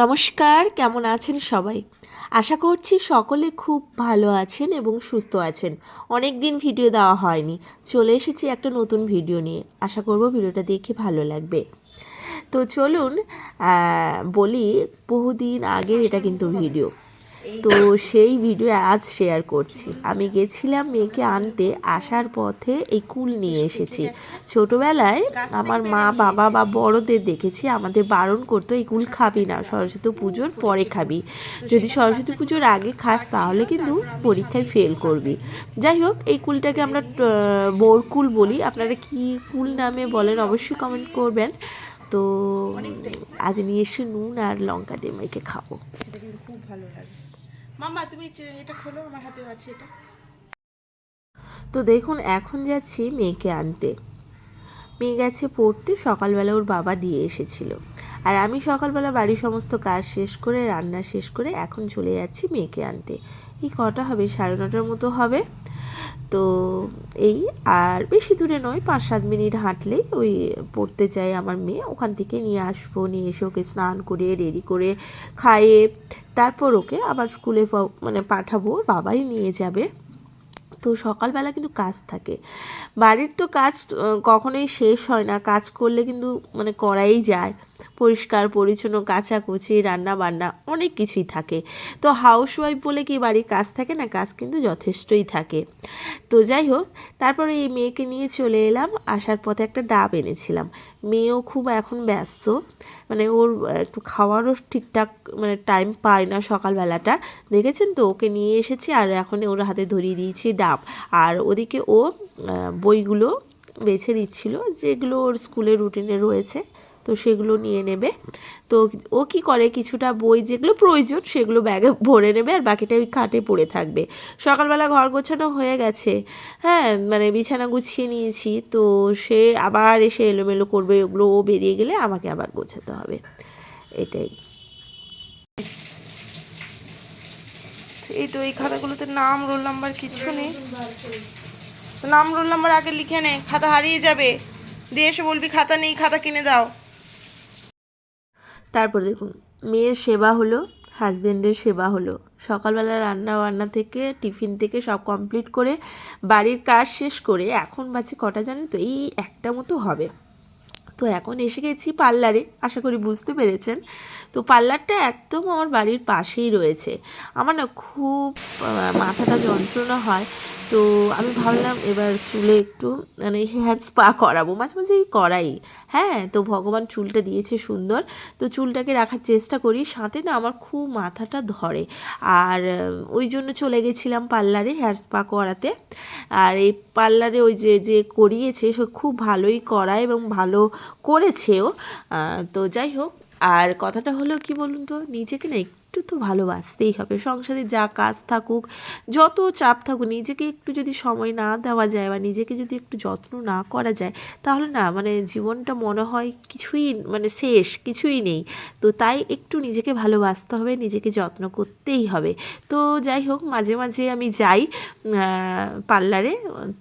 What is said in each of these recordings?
নমস্কার, কেমন আছেন সবাই? আশা করছি সকলে খুব ভালো আছেন এবং সুস্থ আছেন। অনেক দিন ভিডিও দেওয়া হয়নি, চলে এসেছি একটা নতুন ভিডিও নিয়ে। আশা করব ভিডিওটা দেখে ভালো লাগবে। তো চলুন বলি বহুদিন আগের এটা কিন্তু ভিডিও। তো সেই ভিডিও আজ শেয়ার করছি। আমি গেছিলাম মেয়েকে আনতে, আসার পথে এই কুল নিয়ে এসেছি। ছোটবেলায় আমার মা, বাবা বা বড়দের দেখেছি, আমাদের বারণ করতো, এই কুল খাবি না, সরস্বতী পুজোর পরে খাবি। যদি সরস্বতী পুজোর আগে খাস, তাহলে কিন্তু পরীক্ষায় ফেল করবি। যাই হোক, এই কুলটাকে আমরা বোরকুল বলি। আপনারা কি কুল নামে বলেন, অবশ্যই কমেন্ট করবেন। তো আজ নিয়ে এসে নুন আর লঙ্কা দিয়ে মেয়েকে খাব। এটা কিন্তু খুব ভালো লাগে। মামা তুমি এটা খোলো, আমার হাতে আছে এটা। তো দেখুন, এখন যাচ্ছি মেয়েকে আনতে। মেয়ে গেছে পড়তে, সকালবেলা ওর বাবা দিয়ে এসেছিল। আর আমি সকালবেলা বাড়ির সমস্ত কাজ শেষ করে, রান্না শেষ করে এখন চলে যাচ্ছি মেয়েকে আনতে। এই কটা হবে? সাড়ে নটার মতো হবে। তো এই আর বেশি দূরে নয়, পাঁচ সাত মিনিট হাঁটলেই ওই পড়তে চাই আমার মেয়ে। ওখান থেকে নিয়ে আসব, নিয়ে এসে ওকে স্নান করে রেডি করে খাইয়ে তারপর ওকে আবার স্কুলে মানে পাঠাবো বাবাই নিয়ে যাবে। তো সকালবেলা কিন্তু কাজ থাকে। বাড়ির তো কাজ কখনোই শেষ হয় না। কাজ করলে কিন্তু মানে করাই যায়। পরিষ্কার, পরিচ্ছন্ন, কাচাকুচি রান্না বান্না অনেক কিছুই থাকে। তো হাউস ওয়াইফ বলে কি বাড়ির কাজ থাকে না? কাজ কিন্তু যথেষ্টই থাকে। তো যাই হোক, তারপরে এই মেয়েকে নিয়ে চলে এলাম। আসার পথে একটা ডাব এনেছিলাম। মেয়েও খুব এখন ব্যস্ত। মানে ওর একটু খাওয়ারও ঠিকঠাক মানে টাইম পায় না সকালবেলাটা। দেখেছেন তো? ওকে নিয়ে এসেছি আর এখন ওর হাতে ধরিয়ে দিয়েছি ডাব। আর ওদিকে ও বইগুলো বেছে নিচ্ছিল, যেগুলো ওর স্কুলের রুটিনে রয়েছে। তো সেগুলো নিয়ে নেবে। তো ও কি করে? কিছুটা বই যেগুলো প্রয়োজন সেগুলো ব্যাগে ভরে নেবে আর বাকিটা ওই খাটে পড়ে থাকবে। সকালবেলা ঘর গোছানো হয়ে গেছে। হ্যাঁ মানে বিছানা গুছিয়ে নিয়েছি। তো সে আবার এসে এলোমেলো করবে ওগুলো। ও বেরিয়ে গেলে আমাকে আবার গোছাতে হবে। এটাই। এই তো এই খাতাগুলোতে নাম, রোল নাম্বার কিচ্ছু নেই। নাম, রোল নাম্বার আগে লিখে নে। খাতা হারিয়ে যাবে। দিয়ে এসে বলবি, খাতা নেই, খাতা কিনে দাও। তারপর দেখুন, মেয়ের সেবা হলো হাজব্যান্ডের সেবা হলো। সকালবেলা রান্না বান্না থেকে, টিফিন থেকে সব কমপ্লিট করে বাড়ির কাজ শেষ করে এখন বাজে কটা জানেন তো? এই একটা মতো হবে। তো এখন এসে গেছি পার্লারে, আশা করি বুঝতে পেরেছেন। তো পার্লারটা একদম আমার বাড়ির পাশেই রয়েছে। আমার না খুব মাথাটা যন্ত্রণা হয়। তো আমি ভাবলাম এবার চুলে একটু মানে হেয়ার স্পা করাবো। মাঝে মাঝেই করাই। হ্যাঁ তো ভগবান চুলটা দিয়েছে সুন্দর। তো চুলটাকে রাখার চেষ্টা করি। সাথে না আমার খুব মাথাটা ধরে। আর ওই জন্য চলে গেছিলাম পার্লারে হেয়ার স্পা করাতে। আর এই পার্লারে ওই যে যে করিয়েছে, সে খুব ভালোই করায় এবং ভালো করেছেও। তো যাই হোক। আর কথাটা হলো কি বলুন তো, নিজেকে না একটু তো ভালোবাসতেই হবে। সংসারে যা কাজ থাকুক, যত চাপ থাকুক, নিজেকে একটু যদি সময় না দেওয়া যায় বা নিজেকে যদি একটু যত্ন না করা যায়, তাহলে না মানে জীবনটা মনে হয় কিছুই মানে শেষ, কিছুই নেই। তো তাই একটু নিজেকে ভালোবাসতে হবে, নিজেকে যত্ন করতেই হবে। তো যাই হোক, মাঝে মাঝে আমি যাই পার্লারে।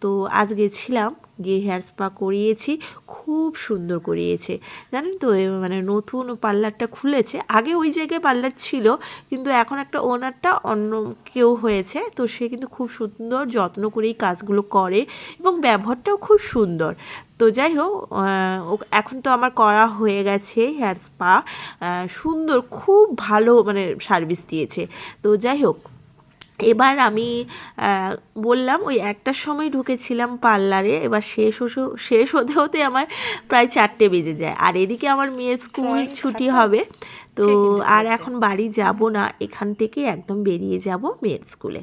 তো আজ গেছিলাম। গিয়ে হেয়ার স্পা করিয়েছি, খুব সুন্দর করিয়েছে। জানেন তো মানে নতুন পার্লারটা খুলেছে, আগে ওই জায়গায় পার্লার ছিল, কিন্তু এখন একটা ওনারটা অন্য কেউ হয়েছে, তো সে কিন্তু খুব সুন্দর যত্ন করেই কাজগুলো করে এবং ব্যবহারটাও খুব সুন্দর। তো যাই হোক এখন তো আমার করা হয়ে গেছে হেয়ার স্পা সুন্দর, খুব ভালো মানে সার্ভিস দিয়েছে। তো যাই হোক এবার আমি বললাম ওই একটার সময় ঢুকেছিলাম পার্লারে এবার শেষ হতে শেষ হতে হতে আমার প্রায় চারটে বেজে যায়। আর এদিকে আমার মেয়ের স্কুল ছুটি হবে। তো আর এখন বাড়ি যাব না এখান থেকে একদম বেরিয়ে যাব মেয়ের স্কুলে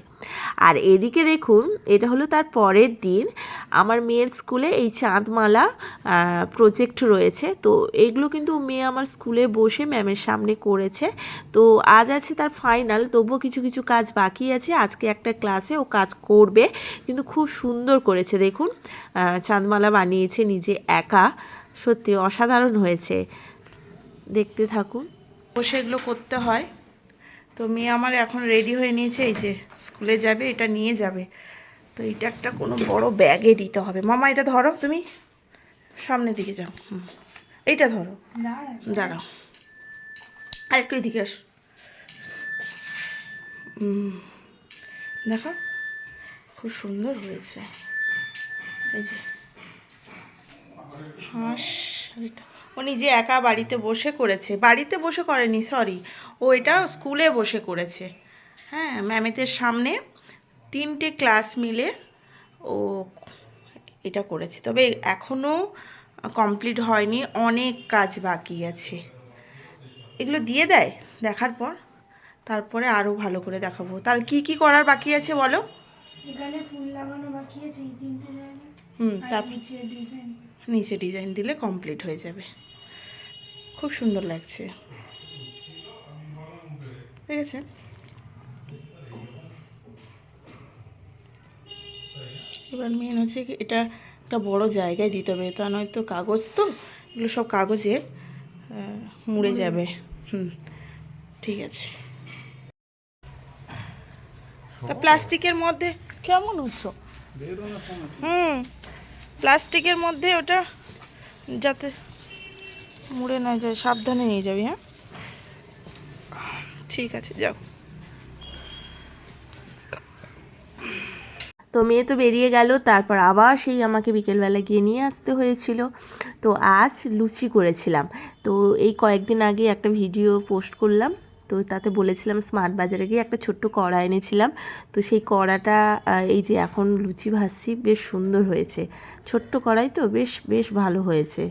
আর এদিকে দেখুন এটা হলো তার পরের দিন। আমার মেয়ের স্কুলে এই চাঁদমালা প্রজেক্ট রয়েছে। তো এগুলো কিন্তু মেয়ে আমার স্কুলে বসে ম্যামের সামনে করেছে। তো আজ আছে তার ফাইনাল তবুও কিছু কিছু কাজ বাকি আছে। আজকে একটা ক্লাসে ও কাজ করবে কিন্তু খুব সুন্দর করেছে। দেখুন চাঁদমালা বানিয়েছে নিজে একা। সত্যি অসাধারণ হয়েছে। দেখতে থাকুন। বসে এগুলো করতে হয়। তো মেয়ে আমার এখন রেডি হয়ে নিয়েছে এই যে স্কুলে যাবে এটা নিয়ে যাবে। তো এটা একটা কোনো বড় ব্যাগে দিতে হবে। মামা এটা ধরো তুমি। সামনের দিকে যাও। হুম। এইটা ধরো। দাঁড়াও। আর একটু এদিকে আস। দেখো খুব সুন্দর হয়েছে। এই যে। হাঁস এটা। ও নিজে একা বাড়িতে বসে করেছে। বাড়িতে বসে করেনি সরি ও এটা স্কুলে বসে করেছে। হ্যাঁ ম্যামেদের সামনে তিনটে ক্লাস মিলে ও এটা করেছে। তবে এখনও কমপ্লিট হয়নি অনেক কাজ বাকি আছে। এগুলো দিয়ে দেয় দেখার পর। তারপরে আরও ভালো করে দেখাবো। তার কি কি করার বাকি আছে বলো? এখানে ফুল লাগানো বাকি আছে এই তিনটে জায়গায়। হুম তারপর ডিজাইন নিচে ডিজাইন দিলে কমপ্লিট হয়ে যাবে। খুব সুন্দর লাগছে। ঠিক আছে? এবার মেন হচ্ছে কি এটা একটা বড় জায়গায় দিতে হবে। তা নয়তো কাগজ তো এগুলো সব কাগজে মুড়ে যাবে। হুম ঠিক আছে। তা প্লাস্টিকের মধ্যে কেমন উৎসব হুম। প্লাস্টিকের মধ্যে ওটা যাতে মুড়ে না যায়, সাবধানে নিয়ে যাবি হ্যাঁ? ঠিক আছে, যাও। তো মেয়ে তো বেরিয়ে গেল, তারপর আবার সেই আমাকে বিকেলবেলা গিয়ে নিয়ে আসতে হয়েছিল। তো আজ লুচি করেছিলাম। তো এই কয়েকদিন আগে একটা ভিডিও পোস্ট করলাম। তো তাতে বলেছিলাম স্মার্ট বাজারে গিয়ে একটা ছোট্ট কড়া এনেছিলাম। তো সেই কড়াটা এই যে এখন লুচি ভাজছি, বেশ সুন্দর হয়েছে। ছোট্ট কড়াই তো, বেশ বেশ ভালো হয়েছে।